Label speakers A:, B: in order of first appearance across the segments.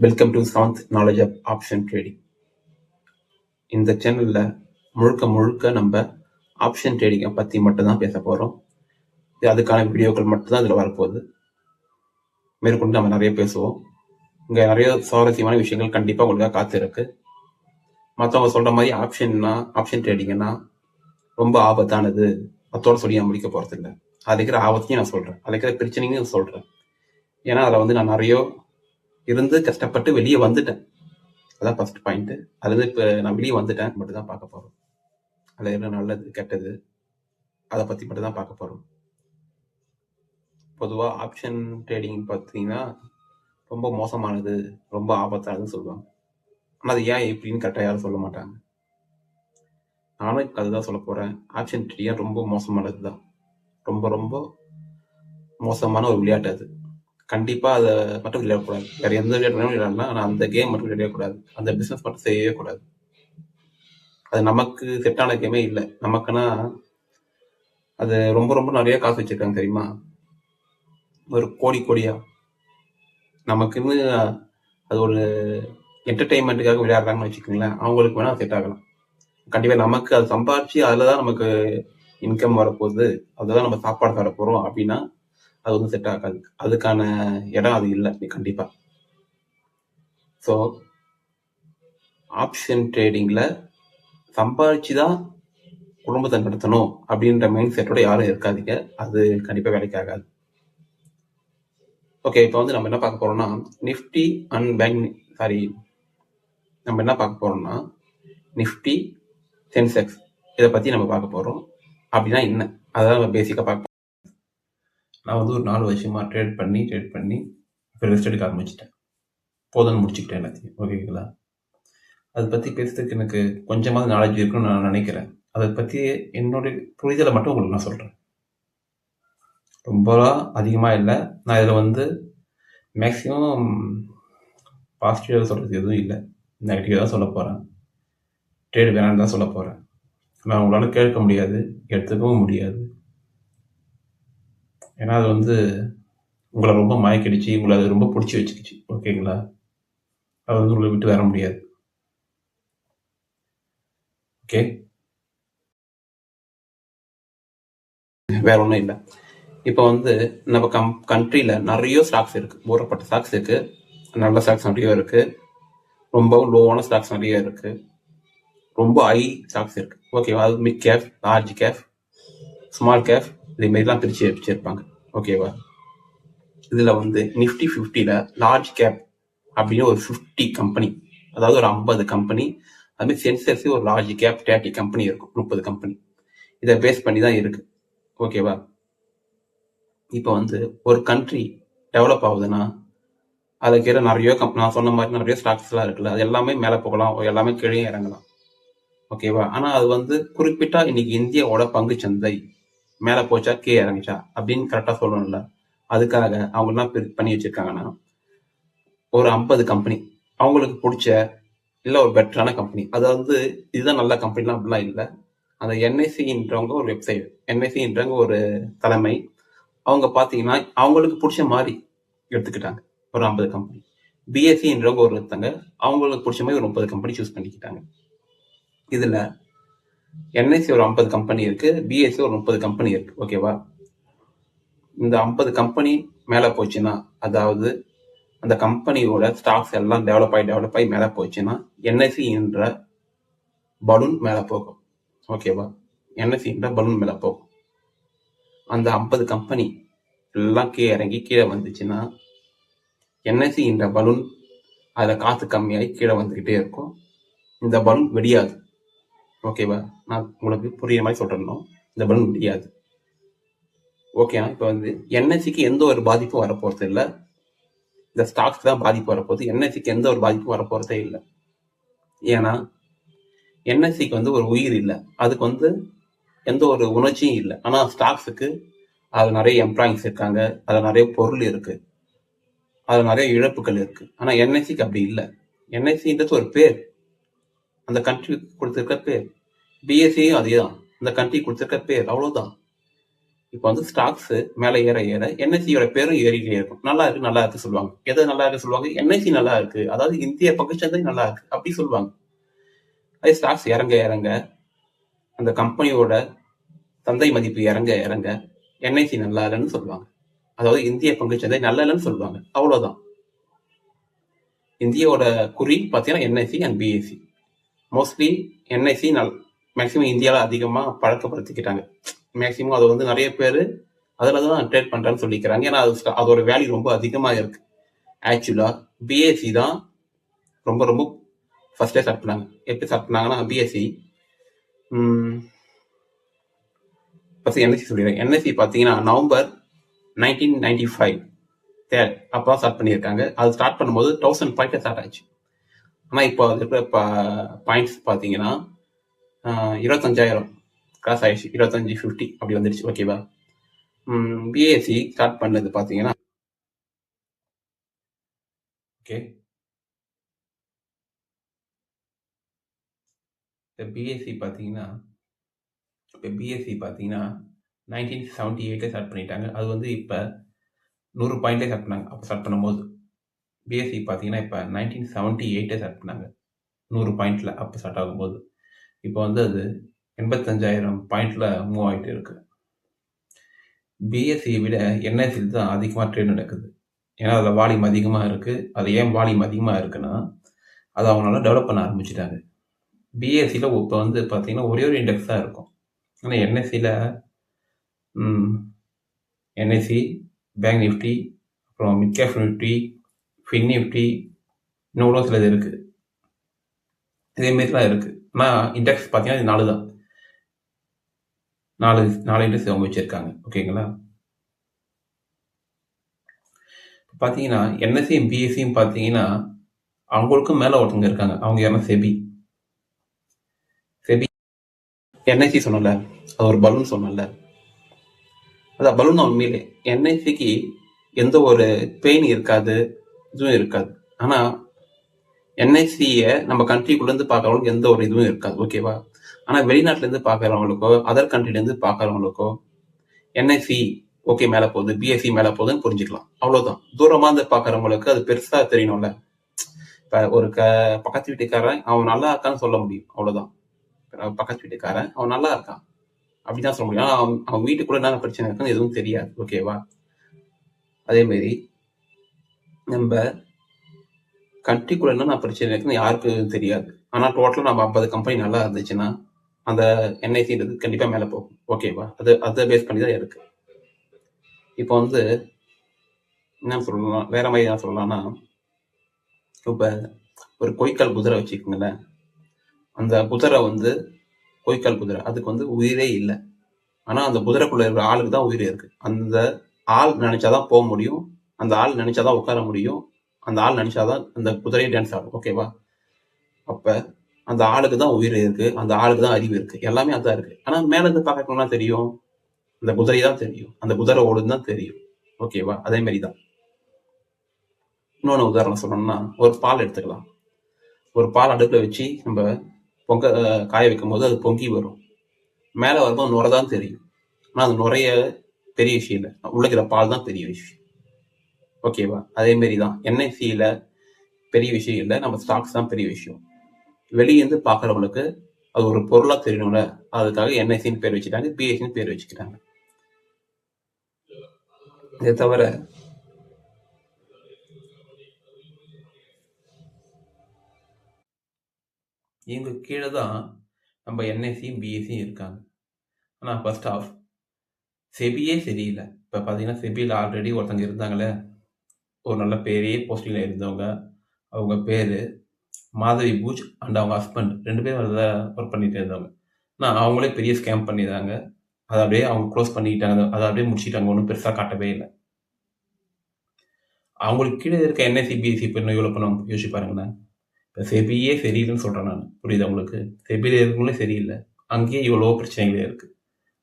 A: Welcome to seventh knowledge of option trading இந்த சேனலில் முழுக்க முழுக்க நம்ம ஆப்ஷன் ட்ரேடிங்கை பற்றி மட்டும்தான் பேச போகிறோம் அதுக்கான வீடியோக்கள் மட்டும்தான் இதில் வரப்போகுது. மேற்கொண்டு நம்ம நிறைய பேசுவோம். இங்கே நிறைய சுவாரஸ்யமான விஷயங்கள் கண்டிப்பாக உங்களுக்காக காத்திருக்கு. மற்றவங்க சொல்கிற மாதிரி ஆப்ஷன்னா ஆப்ஷன் ட்ரேடிங்னா ரொம்ப ஆபத்தானது. அத்தோட சொல்லி நான் முடிக்க போகிறதில்ல அதுக்கிற ஆபத்தையும் நான் சொல்கிறேன் அதுக்கிற இருக்கிற பிரச்சனையும் நான் சொல்கிறேன் ஏன்னா அதில் வந்து நான் நிறைய இருந்து கஷ்டப்பட்டு வெளியே வந்துட்டேன். அதான் ஃபர்ஸ்ட் பாயிண்ட் அதுலேருந்து இப்போ நான் வெளியே வந்துட்டேன். மட்டும் தான் பார்க்க போகிறோம் அதில் என்ன நல்லது கெட்டது அதை பற்றி மட்டும் தான் பார்க்க போகிறோம் பொதுவாக ஆப்ஷன் ட்ரேடிங் பார்த்தீங்கன்னா ரொம்ப மோசமானது ரொம்ப ஆபத்தானதுன்னு சொல்லுவாங்க. ஆனால் அது ஏன் எப்படின்னு கரெக்டாக யாரும் சொல்ல மாட்டாங்க. நானும் இப்போ அதுதான் சொல்ல போகிறேன் ஆப்ஷன் ட்ரேடிங் ரொம்ப மோசமானது தான் ரொம்ப ரொம்ப மோசமான ஒரு விளையாட்டு அது. கண்டிப்பா அதை மட்டும் விளையாடக்கூடாது வேற எந்த விளையாட்டு விளையாடலாம் ஆனா அந்த கேம் மட்டும் விளையாடக்கூடாது அந்த பிசினஸ் மட்டும் செய்யவே கூடாது. அது நமக்கு செட்டான கேமே இல்லை. நமக்குன்னா அது ரொம்ப ரொம்ப நிறைய காசு வச்சிருக்காங்க தெரியுமா? ஒரு கோடி கோடியா? நமக்குன்னு அது ஒரு என்டர்டைன்மெண்ட்டுக்காக விளையாடுறாங்கன்னு வச்சுக்கோங்களேன் அவங்களுக்கு வேணா செட் ஆகலாம். கண்டிப்பாக நமக்கு அது சம்பாரிச்சு அதில் தான் நமக்கு இன்கம் வரப்போகுது. அதுதான் நம்ம சாப்பாடு தர அப்படின்னா அது வந்து செட் ஆகாது. அதுக்கான இடம் அது இல்லை. கண்டிப்பாக ஸோ ஆப்ஷன் ட்ரேடிங்கில் சம்பாதிச்சு தான் குடும்பத்தை நடத்தணும் அப்படின்ற மைண்ட் செட்டோட யாரும் இருக்காதீங்க. அது கண்டிப்பாக வேலைக்கு ஆகாது. ஓகே இப்போ வந்து நம்ம என்ன பார்க்க போகிறோம்னா நிஃப்டி அண்ட் பேங்க் சாரி நம்ம என்ன பார்க்க போகிறோம்னா நிஃப்டி சென்செக்ஸ் இதை பற்றி நம்ம பார்க்க போகிறோம் அப்படின்னா என்ன? அதான் நம்ம பேசிக்காக பார்க்க நான் வந்து ஒரு நாலு வருஷமாக ட்ரேட் பண்ணி ட்ரேட் பண்ணி இப்போ ரெஸ்ட் எடுக்க ஆரம்பிச்சிட்டேன். போதும்னு முடிச்சுக்கிட்டேன் எல்லாத்தையும். ஓகேங்களா அதை பற்றி பேசுறதுக்கு எனக்கு கொஞ்சமாவது நாலேஜ் இருக்குன்னு நான் நினைக்கிறேன். அதை பற்றி என்னுடைய புரிதலை மட்டும் உங்களுக்கு நான் சொல்கிறேன் ரொம்பலாம் அதிகமாக இல்லை. நான் இதில் வந்து மேக்ஸிமம் பாசிட்டிவாக சொல்கிறது எதுவும் இல்லை. நெகட்டிவாக தான் சொல்ல போகிறேன் ட்ரேடு வேணான்னு தான் சொல்ல போகிறேன் நான் உங்களால் கேட்க முடியாது எடுத்துக்கவும் முடியாது. ஏன்னா அது வந்து உங்களை ரொம்ப மயக்கடிச்சு உங்களை அது ரொம்ப பிடிச்சி வச்சுக்கிச்சு. ஓகேங்களா? அது வந்து உங்களை விட்டு வர முடியாது. ஓகே? வேற ஒன்றும் இல்லை. இப்போ வந்து நம்ம கம் கண்ட்ரியில் நிறைய ஸ்டாக்ஸ் இருக்குது ஊறப்பட்ட ஸ்டாக்ஸ் இருக்குது நல்ல ஸ்டாக்ஸ் நிறைய இருக்குது ரொம்பவும் லோவான ஸ்டாக்ஸ் நிறைய இருக்குது ரொம்ப ஹை ஸ்டாக்ஸ் இருக்குது ஓகேவா அது mid cap large cap small cap இதே மாதிரிலாம் பிரித்து வச்சிருப்பாங்க ஓகேவா இதில் வந்து நிஃப்டி ஃபிஃப்டியில் லார்ஜ் கேப் அப்படின்னு ஒரு ஃபிஃப்டி கம்பெனி அதாவது ஒரு ஐம்பது கம்பெனி அதுமாதிரி சென்சர்ஸே ஒரு லார்ஜ் கேப் தேர்ட்டி கம்பெனி இருக்கும் முப்பது கம்பெனி இதை பேஸ் பண்ணி தான் இருக்கு. ஓகேவா இப்போ வந்து ஒரு கண்ட்ரி டெவலப் ஆகுதுன்னா அதுக்கேற நிறைய கம்ப் நான் சொன்ன மாதிரி நிறைய ஸ்டாக்ஸ்லாம் இருக்குல்ல அது எல்லாமே மேலே போகலாம் எல்லாமே கீழே இறங்கலாம். ஓகேவா ஆனால் அது வந்து குறிப்பிட்டா இன்னைக்கு இந்தியாவோட பங்கு சந்தை. மேலே போச்சா கே இறங்கிச்சா அப்படின்னு கரெக்டாக சொல்லணும்ல. அதுக்காக அவங்க என்ன பண்ணி வச்சிருக்காங்கன்னா ஒரு ஐம்பது கம்பெனி அவங்களுக்கு பிடிச்ச இல்லை ஒரு பெட்டரான கம்பெனி அதாவது இதுதான் நல்ல கம்பெனிலாம் அப்படிலாம் இல்லை. அந்த என்ஐசின்றவங்க ஒரு வெப்சைட் என்ஐசின்றவங்க ஒரு தலைமை. அவங்க பார்த்தீங்கன்னா அவங்களுக்கு பிடிச்ச மாதிரி எடுத்துக்கிட்டாங்க. ஒரு ஐம்பது கம்பெனி பிஎஸ்சின்றவங்க ஒரு ஒருத்தங்க அவங்களுக்கு பிடிச்ச மாதிரி ஒரு முப்பது கம்பெனி சூஸ் பண்ணிக்கிட்டாங்க. இதுல என்ஐசி ஒரு ஐம்பது கம்பெனி இருக்கு. பிஎஸ்சி ஒரு முப்பது கம்பெனி இருக்கு. ஓகேவா இந்த ஐம்பது கம்பெனி மேலே போச்சுன்னா அதாவது அந்த கம்பெனியோட ஸ்டாக்ஸ் எல்லாம் டெவலப் ஆகி டெவலப் ஆகி மேலே போச்சுன்னா என்எஸ்சி என்ற பலூன் மேலே போகும். ஓகேவா என்எஸ்சி என்ற பலூன் மேலே போகும். அந்த ஐம்பது கம்பெனி எல்லாம் கீழே இறங்கி கீழே வந்துச்சுன்னா என்எஸ்சி என்ற பலூன் அதில் காசு கம்மியாகி கீழே வந்துக்கிட்டே இருக்கும். இந்த பலூன் வெடியாது. ஓகேவா நான் உங்களுக்கு புரியுற மாதிரி சொல்றேன் இந்த பலன் முடியாது. ஓகேனா இப்போ வந்து என்எஸ்சிக்கு எந்த ஒரு பாதிப்பும் வரப்போகிறது இல்லை. இந்த ஸ்டாக்ஸ் தான் பாதிப்பு வரப்போகுது. என்எஸ்சிக்கு எந்த ஒரு பாதிப்பும் வரப்போகிறதே இல்லை. ஏன்னா என்எஸ்சிக்கு வந்து ஒரு உயிர் இல்லை. அதுக்கு வந்து எந்த ஒரு உணர்ச்சியும் இல்லை. ஆனால் ஸ்டாக்ஸுக்கு அதில் நிறைய எம்ப்ளாயிங்ஸ் இருக்காங்க. அதில் நிறைய பொருள் இருக்குது அதில் நிறைய இழப்புகள் இருக்குது ஆனால் என்எஸ்சிக்கு அப்படி இல்லை. என்எஸ்சின்றது ஒரு பேர். அந்த கண்ட்ரி கொடுத்துருக்க பேர். பிஎஸ்சியும் அதே தான் அந்த கண்ட்ரி கொடுத்துருக்க பேர் அவ்வளோதான் இப்போ வந்து ஸ்டாக்ஸ் மேலே ஏற ஏற என்எஸ்சியோட பேரும் ஏறிக்கிட்டே இருக்கும். நல்லா இருக்கு நல்லா இருக்கு சொல்லுவாங்க. எது நல்லா இருக்கு சொல்லுவாங்க? என்எஸ்சி நல்லா இருக்கு. அதாவது இந்திய பங்குச்சந்தை நல்லா இருக்கு. அப்படி சொல்லுவாங்க. அதே ஸ்டாக்ஸ் இறங்க இறங்க அந்த கம்பெனியோட சந்தை மதிப்பு இறங்க இறங்க என்ஐசி நல்லா இல்லைன்னு சொல்லுவாங்க. அதாவது இந்திய பங்குச்சந்தை நல்லா இல்லைன்னு சொல்லுவாங்க. அவ்வளோதான் இந்தியாவோட குறி பார்த்தீங்கன்னா NSE and BSE mostly NSE நல் மேக்ஸிமம் இந்தியாவில் அதிகமாக பழக்கப்படுத்திக்கிட்டாங்க. மேக்ஸிமம் அது வந்து நிறைய பேர் அதில் தான் ட்ரேட் பண்ணுறேன்னு சொல்லிக்கிறாங்க. ஏன்னா அது அதோட வேல்யூ ரொம்ப அதிகமாக இருக்கு. ஆக்சுவலாக பிஎஸ்சி தான் ரொம்ப ரொம்ப ஃபஸ்ட்டே ஸ்டார்ட் பண்ணாங்க எப்படி ஸ்டார்ட் பண்ணாங்கன்னா பிஎஸ்சி ஃபஸ்ட்டு என்எஸ்சி சொல்லிடுறேன். என்எஸ்சி பார்த்தீங்கன்னா November nineteen ninety five there அப்போ ஸ்டார்ட் பண்ணியிருக்காங்க. அது ஸ்டார்ட் பண்ணும்போது தௌசண்ட் பாயிண்ட் ஸ்டார்ட் ஆச்சு. ஆனால் இப்போ அது இருக்கிற பாயிண்ட்ஸ் பார்த்தீங்கன்னா இருபத்தஞ்சாயிரம் கிராஸ் ஆயிடுச்சு. இருபத்தஞ்சி ஃபிஃப்டி அப்படி வந்துடுச்சு. ஓகேவா பிஎஸ்சி ஸ்டார்ட் பண்ணது பார்த்தீங்கன்னா ஓகே இந்த பிஎஸ்சி பார்த்தீங்கன்னா இப்போ பிஎஸ்சி பார்த்தீங்கன்னா நைன்டீன் செவன்ட்டி எயிட்டில் ஸ்டார்ட் பண்ணிட்டாங்க. அது வந்து இப்போ நூறு பாயிண்ட்லேயே ஸ்டார்ட் பண்ணாங்க. அப்போ ஸ்டார்ட் பண்ணும்போது. பிஎஸ்சி பார்த்தீங்கன்னா இப்போ நைன்டீன் செவன்ட்டி எயிட்டே ஸ்டார்ட் பண்ணாங்க. நூறு பாயிண்டில் அப்போ ஸ்டார்ட் ஆகும்போது. இப்போ வந்து அது எண்பத்தஞ்சாயிரம் பாயிண்டில் மூவ் ஆகிட்டு இருக்கு. பிஎஸ்சியை விட என்எஸ்சியில் தான் அதிகமாக ட்ரேட் நடக்குது. ஏன்னா அதில் வால்யூம் அதிகமாக இருக்குது அது ஏன் வால்யூம் அதிகமாக இருக்குன்னா அதை அவங்களால டெவலப் பண்ண ஆரம்பிச்சிட்டாங்க. பிஎஸ்சியில் இப்போ வந்து பார்த்தீங்கன்னா ஒரே ஒரு இண்டெக்ஸ் தான் இருக்கும். ஆனால் என்எஸ்சியில் என்எஸ்சி பேங்க் நிஃப்டி அப்புறம் mid cap Nifty fin Nifty இன்னொரு கூட சிலது இருக்குது இதேமாரிலாம் இருக்குது ஆனால் இண்டெக்ஸ் பார்த்தீங்கன்னா இது நாலு தான் நாலு நாலு இண்டெக்ஸ் அவங்க வச்சுருக்காங்க. ஓகேங்களா? பார்த்தீங்கன்னா என்எஸ்சியும் பிஎஸ்சியும் பார்த்தீங்கன்னா அவங்களுக்கும் மேலே ஒருத்தங்க இருக்காங்க. அவங்க யாரும் செபி. செபி என்ஐசி சொன்னல அது ஒரு பலூன் சொன்னல அதான் பலூன் உண்மையிலே. என்ஐசிக்கு எந்த ஒரு பெயின் இருக்காது. இதுவும் இருக்காது. ஆனா என்ஐசியை நம்ம கண்ட்ரிக்குள்ள இருந்து பார்க்கறவங்களுக்கு எந்த ஒரு இதுவும் இருக்காது. ஓகேவா ஆனா வெளிநாட்டுல இருந்து பார்க்கறவங்களுக்கோ அதர் கண்ட்ரில இருந்து பாக்குறவங்களுக்கோ என்ஐசி ஓகே மேல போகுது பிஎஸ்சி மேல போகுதுன்னு புரிஞ்சுக்கலாம். அவ்வளவுதான். தூரமா இருந்து பாக்குறவங்களுக்கு அது பெருசா தெரியணும்ல. இப்ப ஒரு க பக்கத்து வீட்டுக்காரன் அவன் நல்லா இருக்கான்னு சொல்ல முடியும். அவ்வளவுதான். பக்கத்து வீட்டுக்காரன் அவன் நல்லா இருக்கான். அப்படிதான் சொல்ல முடியும். ஆனா அவன் அவன் வீட்டுக்குள்ள என்ன பிரச்சனை இருக்குன்னு எதுவும் தெரியாது. ஓகேவா அதே மாதிரி நம்ம கண்ட்ரிக்குள்ள என்னென்ன பிரச்சனை இருக்குன்னு யாருக்கும் தெரியாது. ஆனால் டோட்டலாக நம்ம ஐம்பது கம்பெனி நல்லா இருந்துச்சுன்னா அந்த என்ஐசின்றது கண்டிப்பாக மேலே போகும். ஓகேவா அது அதை பேஸ் பண்ணி தான் இருக்கு. இப்போ வந்து என்ன சொல்லலாம் வேற மாதிரி என்ன சொல்லலாம்னா இப்போ ஒரு கொய்க்கால் குதிரை வச்சுக்கோங்களேன். அந்த குதிரை வந்து கொய்க்கால் குதிரை அதுக்கு வந்து உயிரே இல்லை. ஆனால் அந்த குதிரைக்குள்ள இருக்கிற ஆளுக்கு தான் உயிரே இருக்கு. அந்த ஆள் நினைச்சாதான் போக முடியும். அந்த ஆள் நினைச்சாதான் உட்கார முடியும். அந்த ஆள் நினைச்சாதான் அந்த குதிரையை டான்ஸ் ஆடும். ஓகேவா அப்ப அந்த ஆளுக்கு தான் உயிர் இருக்கு. அந்த ஆளுக்கு தான் அறிவு இருக்கு. எல்லாமே அதான் இருக்கு. ஆனா மேல இருந்து பார்க்கறவங்கலாம் தெரியும். அந்த குதிரை தான் தெரியும். அந்த குதிரை ஓடுன்னு தான் தெரியும். ஓகேவா அதே மாதிரி தான் இன்னொன்று உதாரணம் சொல்லணும்னா ஒரு பால் எடுத்துக்கலாம். ஒரு பால் அடுப்பில் வச்சு நம்ம பொங்க காய வைக்கும் போது அது பொங்கி வரும். மேலே வரும்போது நுரை தான் தெரியும். ஆனால் அந்த நுரைய பெரிய விஷயம் இல்லை. உள்ளக்கிற பால் தான் பெரிய விஷயம். ஓகேவா அதே மாரி தான் என்ஐசியில் பெரிய விஷயம் இல்லை. நம்ம ஸ்டாக்ஸ் தான் பெரிய விஷயம். வெளியே இருந்து பார்க்குறவங்களுக்கு அது ஒரு பொருளாக தெரியணும்ல. அதுக்காக என்ஐசின்னு பேர் வச்சுட்டாங்க. பிஎஸ்சின்னு பேர் வச்சுக்கிறாங்க. இதை தவிர இவங்க கீழே தான் நம்ம என்ஐசியும் பிஎஸ்சியும் இருக்காங்க. ஆனால் ஃபர்ஸ்ட் ஆஃப் செபியே சரியில்லை. இப்போ பார்த்தீங்கன்னா செபியில் ஆல்ரெடி ஒருத்தங்க இருந்தாங்களே ஒரு நல்ல பெரிய போஸ்டிங்கில் இருந்தவங்க அவங்க பேர் மாதவி பூஜ் அண்ட் அவங்க ஹஸ்பண்ட் ரெண்டு பேரும் அதில் ஒர்க் பண்ணிகிட்டு இருந்தவங்க. நான் அவங்களே பெரிய ஸ்கேம் பண்ணிடுறாங்க அதை அப்படியே அவங்க க்ளோஸ் பண்ணிக்கிட்டாங்க. அதை அப்படியே முடிச்சிட்டாங்க ஒன்றும் பெருசாக காட்டவே இல்லை. அவங்களுக்கு கீழே இருக்க என்எஸ்சி பிஎஸ்சி இப்போ இன்னும் எவ்வளோ பண்ண யோசிச்சு பாருங்களேன். இப்போ செபியே சரியில்லைன்னு சொல்கிறேன் நான். புரியுது அவங்களுக்கு செபியில் இருக்கவங்களே சரியில்லை. அங்கேயே இவ்வளோ பிரச்சனைகளே இருக்குது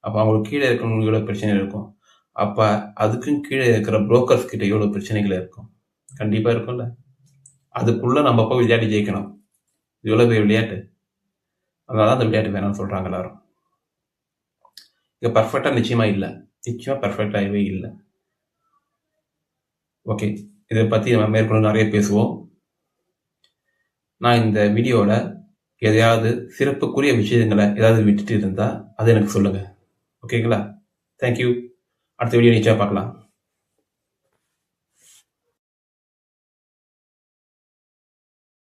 A: அப்போ அவங்களுக்கு கீழே இருக்கவங்களுக்கு இவ்வளோ பிரச்சனை இருக்கும். அப்போ அதுக்கும் கீழே இருக்கிற புரோக்கர்ஸ் கிட்ட எவ்வளோ பிரச்சனைகள் இருக்கும்? கண்டிப்பாக இருக்கும்ல. அதுக்குள்ளே நம்ம போய் விளையாட்டு ஜெயிக்கணும். இது எவ்வளோ பெரிய விளையாட்டு? அதனால அந்த விளையாட்டு வேணாம்னு சொல்கிறாங்க எல்லாரும். இங்கே பர்ஃபெக்டாக நிச்சயமாக இல்லை. நிச்சயமாக பர்ஃபெக்டாகவே இல்லை. ஓகே இதை பற்றி நம்ம மேற்கொண்டு நிறைய பேசுவோம். நான் இந்த வீடியோவில் எதையாவது சிறப்புக்குரிய விஷயங்களை ஏதாவது விட்டுட்டு இருந்தால் அதை எனக்கு சொல்லுங்கள் ஓகேங்களா தேங்க்யூ அடுத்த வீடியோ நிச்சயம் பார்க்கலாம்.